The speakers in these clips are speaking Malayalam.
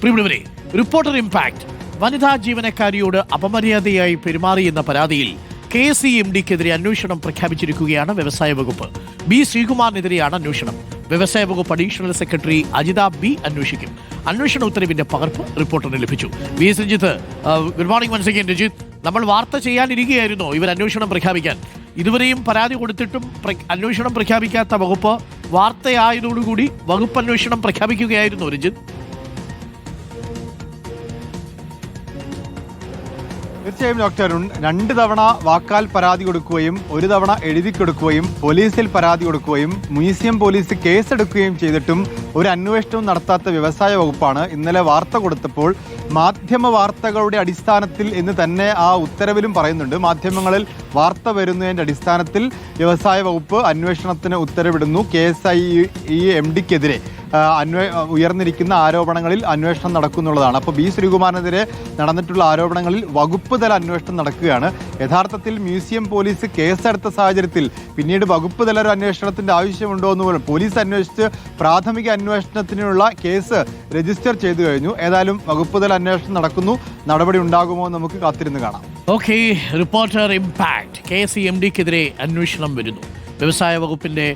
പ്രിയമുള്ളവരെ റിപ്പോർട്ടർ ഇമ്പാക്ട് വനിതാ ജീവനക്കാരിയോട് അപമര്യാദയായി പെരുമാറിയെന്ന പരാതിയിൽ കെ സി എം ഡിക്കെതിരെ അന്വേഷണം പ്രഖ്യാപിച്ചിരിക്കുകയാണ് വ്യവസായ വകുപ്പ്. ബി ശ്രീകുമാറിനെതിരെയാണ് അന്വേഷണം. വ്യവസായ വകുപ്പ് അഡീഷണൽ സെക്രട്ടറി അജിത ബി അന്വേഷിക്കും. അന്വേഷണ ഉത്തരവിന്റെ പകർപ്പ് റിപ്പോർട്ടറിന് ലഭിച്ചു. V S Ranjith good morning once Ranjith. നമ്മൾ വാർത്ത ചെയ്യാനിരിക്കുകയായിരുന്നു ഇവർ അന്വേഷണം പ്രഖ്യാപിക്കാൻ? ഇതുവരെയും പരാതി കൊടുത്തിട്ടും അന്വേഷണം പ്രഖ്യാപിക്കാത്ത വകുപ്പ് വാർത്തയായതോടുകൂടി വകുപ്പ് അന്വേഷണം പ്രഖ്യാപിക്കുകയായിരുന്നു രഞ്ജിത്ത്? തീർച്ചയായും ഡോക്ടർ രണ്ട് തവണ വാക്കാൽ പരാതി കൊടുക്കുകയും ഒരു തവണ എഴുതി കൊടുക്കുകയും പോലീസിൽ പരാതി കൊടുക്കുകയും മ്യൂസിയം പോലീസ് കേസെടുക്കുകയും ചെയ്തിട്ടും ഒരു അന്വേഷണവും നടത്താത്ത വ്യവസായ വകുപ്പാണ്. ഇന്നലെ വാർത്ത കൊടുത്തപ്പോൾ മാധ്യമ വാർത്തകളുടെ അടിസ്ഥാനത്തിൽ എന്ന് തന്നെ ആ ഉത്തരവിലും പറയുന്നുണ്ട്. മാധ്യമങ്ങളിൽ വാർത്ത വരുന്നതിന്റെ അടിസ്ഥാനത്തിൽ വ്യവസായ വകുപ്പ് അന്വേഷണത്തിന് ഉത്തരവിടുന്നു. K S I E M ഡിക്കെതിരെ. അന്വേ ഉയർന്നിരിക്കുന്ന ആരോപണങ്ങളിൽ അന്വേഷണം നടക്കുന്നുള്ളതാണ്. അപ്പോൾ ബി ശ്രീകുമാറിനെതിരെ നടന്നിട്ടുള്ള ആരോപണങ്ങളിൽ വകുപ്പ് തല അന്വേഷണം നടക്കുകയാണ്. യഥാർത്ഥത്തിൽ മ്യൂസിയം പോലീസ് കേസെടുത്ത സാഹചര്യത്തിൽ പിന്നീട് വകുപ്പ് തല ഒരു അന്വേഷണത്തിന്റെ ആവശ്യമുണ്ടോ എന്ന് പോലും പോലീസ് അന്വേഷിച്ച് പ്രാഥമിക അന്വേഷണത്തിനുള്ള കേസ് രജിസ്റ്റർ ചെയ്തു കഴിഞ്ഞു. ഏതായാലും വകുപ്പ് തല അന്വേഷണം നടക്കുന്നു. നടപടി ഉണ്ടാകുമോ എന്ന് നമുക്ക് കാത്തിരുന്ന് കാണാം. Okay reporter impact. K C M ഡിക്കെതിരെ അന്വേഷണം വരുന്നു. വ്യവസായ വകുപ്പിന്റെ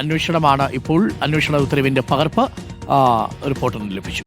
അന്വേഷണമാണ് ഇപ്പോൾ അന്വേഷണ ഉത്തരവിന്റെ പകർപ്പ് റിപ്പോർട്ടറിന് ലഭിച്ചു.